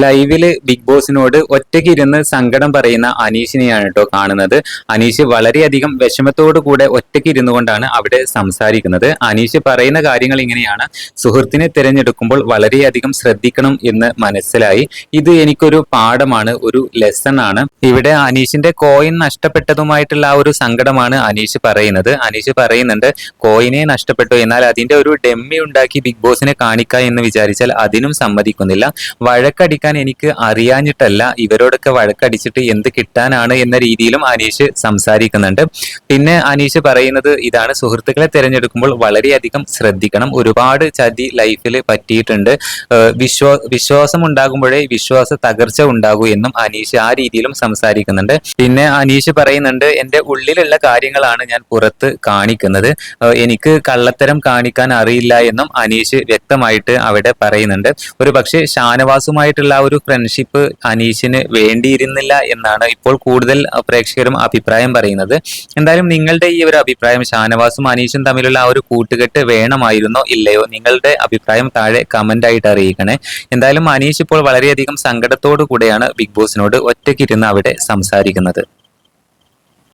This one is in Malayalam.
ലൈവിൽ ബിഗ് ബോസിനോട് ഒറ്റയ്ക്ക് ഇരുന്ന് സങ്കടം പറയുന്ന അനീഷിനെയാണ് കേട്ടോ കാണുന്നത്. അനീഷ് വളരെയധികം വിഷമത്തോടു കൂടെ ഒറ്റയ്ക്ക് ഇരുന്നു കൊണ്ടാണ് അവിടെ സംസാരിക്കുന്നത്. അനീഷ് പറയുന്ന കാര്യങ്ങൾ ഇങ്ങനെയാണ്. സുഹൃത്തിനെ തിരഞ്ഞെടുക്കുമ്പോൾ വളരെയധികം ശ്രദ്ധിക്കണം എന്ന് മനസ്സിലായി. ഇത് എനിക്കൊരു പാഠമാണ് ഒരു ലെസൺ ആണ്. ഇവിടെ അനീഷിന്റെ കോയിൻ നഷ്ടപ്പെട്ടതുമായിട്ടുള്ള ആ ഒരു സങ്കടമാണ് അനീഷ് പറയുന്നത്. അനീഷ് പറയുന്നുണ്ട് കോയിനെ നഷ്ടപ്പെട്ടു. എന്നാൽ അതിന്റെ ഒരു ഡെമ്മി ഉണ്ടാക്കി ബിഗ് ബോസിനെ കാണിക്കുക എന്ന് വിചാരിച്ചാൽ അതിനും സമ്മതിക്കുന്നില്ല. വഴക്കടിക്കാൻ എനിക്ക് അറിയാഞ്ഞിട്ടല്ല. ഇവരോടൊക്കെ വഴക്കടിച്ചിട്ട് എന്ത് കിട്ടാനാണ് എന്ന രീതിയിലും അനീഷ് സംസാരിക്കുന്നുണ്ട്. പിന്നെ അനീഷ് പറയുന്നത് ഇതാണ്. സുഹൃത്തുക്കളെ തിരഞ്ഞെടുക്കുമ്പോൾ വളരെയധികം ശ്രദ്ധിക്കണം. ഒരുപാട് ചതി ലൈഫിൽ പറ്റിയിട്ടുണ്ട്. വിശ്വാ വിശ്വാസം ഉണ്ടാകുമ്പോഴേ വിശ്വാസ തകർച്ച ഉണ്ടാകൂ എന്നും അനീഷ് ആ രീതിയിലും സംസാരിക്കുന്നുണ്ട്. പിന്നെ അനീഷ് പറയുന്നുണ്ട് എന്റെ ഉള്ളിലുള്ള കാര്യങ്ങളാണ് ഞാൻ പുറത്ത് കാണിക്കുന്നത്. എനിക്ക് കള്ളത്തരം കാണിക്കാൻ അറിയില്ല എന്നും അനീഷ് വ്യക്തമായിട്ട് അവിടെ പറയുന്നുണ്ട്. ഒരു പക്ഷേ ഷാനവാസുമായിട്ടുള്ള ആ ഒരു ഫ്രണ്ട്ഷിപ്പ് അനീഷിന് വേണ്ടിയിരുന്നില്ല എന്നാണ് ഇപ്പോൾ കൂടുതൽ പ്രേക്ഷകരും അഭിപ്രായം പറയുന്നത്. എന്തായാലും നിങ്ങളുടെ ഈ ഒരു അഭിപ്രായം ഷാനവാസും അനീഷും തമ്മിലുള്ള ആ ഒരു കൂട്ടുകെട്ട് വേണമായിരുന്നോ ഇല്ലയോ? നിങ്ങളുടെ അഭിപ്രായം താഴെ കമന്റ് ആയിട്ട് അറിയിക്കണേ. എന്തായാലും അനീഷ് ഇപ്പോൾ വളരെയധികം സങ്കടത്തോടു കൂടെയാണ് ബിഗ് ബോസിനോട് ഒറ്റയ്ക്കിരുന്ന് അവിടെ സംസാരിക്കുന്നത്.